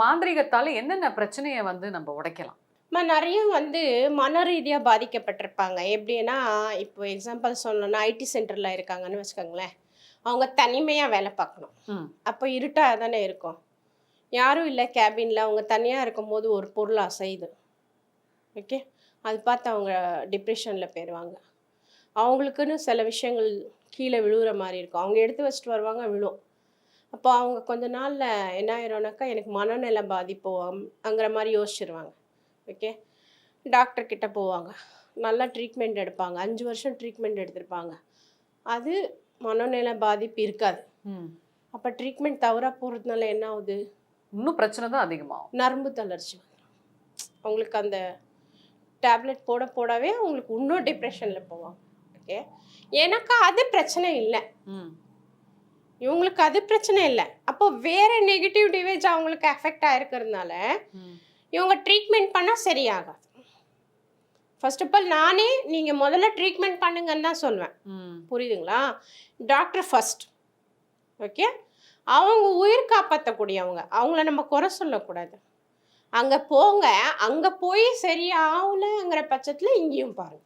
மாந்திரீகத்தால என்னென்ன பிரச்சனையை வந்து நம்ம உடைக்கலாம்? நிறைய வந்து மன ரீதியாக பாதிக்கப்பட்டிருப்பாங்க. எப்படின்னா இப்போ எக்ஸாம்பிள் சொல்லணும்னா ஐடி சென்டரில் இருக்காங்கன்னு வச்சுக்கோங்களேன். அவங்க தனிமையாக வேலை பார்க்கணும். அப்போ இருட்டாக தானே இருக்கும். யாரும் இல்லை கேபினில். அவங்க தனியாக இருக்கும்போது ஒரு பொருள் அசையுது. ஓகே? அது பார்த்து அவங்க டிப்ரெஷனில் போயிடுவாங்க. அவங்களுக்குன்னு சில விஷயங்கள் கீழே விழுகிற மாதிரி இருக்கும். அவங்க எடுத்து வச்சுட்டு வருவாங்க விழும். அப்போ அவங்க கொஞ்ச நாளில் என்ன ஆயிரும்னாக்கா எனக்கு மனநல பாதிப்பு அங்கிற மாதிரி யோசிச்சிருவாங்க. ஓகே டாக்டர் கிட்ட போவாங்க. நல்லா ட்ரீட்மெண்ட் எடுப்பாங்க. அஞ்சு வருஷம் ட்ரீட்மெண்ட் எடுத்திருப்பாங்க. அது மனநல பாதிப்பு இருக்காது. அப்போ ட்ரீட்மெண்ட் தவறாக போகிறதுனால என்ன ஆகுது? இன்னும் பிரச்சனை தான் அதிகமாகும். நரம்பு தளர்ச்சி அவங்களுக்கு அந்த டேப்லெட் போட போடவே அவங்களுக்கு இன்னும் டிப்ரெஷனில் போவாங்க. ஓகே எனக்கு அது பிரச்சனை இல்லை. ம். இவங்களுக்கு அது பிரச்சனை இல்லை. அப்போ வேற நெகட்டிவ் டிவேஜ் அவங்களுக்கு அஃபெக்ட் ஆயிருக்கிறதுனால ம். இவங்க ட்ரீட்மெண்ட் பண்ணால் சரியாகாது. ஃபர்ஸ்ட் ஆஃப் ஆல் நானே நீங்கள் முதல்ல ட்ரீட்மெண்ட் பண்ணுங்கன்னு தான் சொல்லுவேன். புரியுதுங்களா? டாக்டர் ஃபர்ஸ்ட் ஓகே அவங்க உயிர் காப்பாற்றக்கூடியவங்க அவங்கள நம்ம குறை சொல்லக்கூடாது. அங்கே போங்க. அங்கே போய் சரியாகலைங்கிற பட்சத்தில் இங்கேயும் பாருங்க.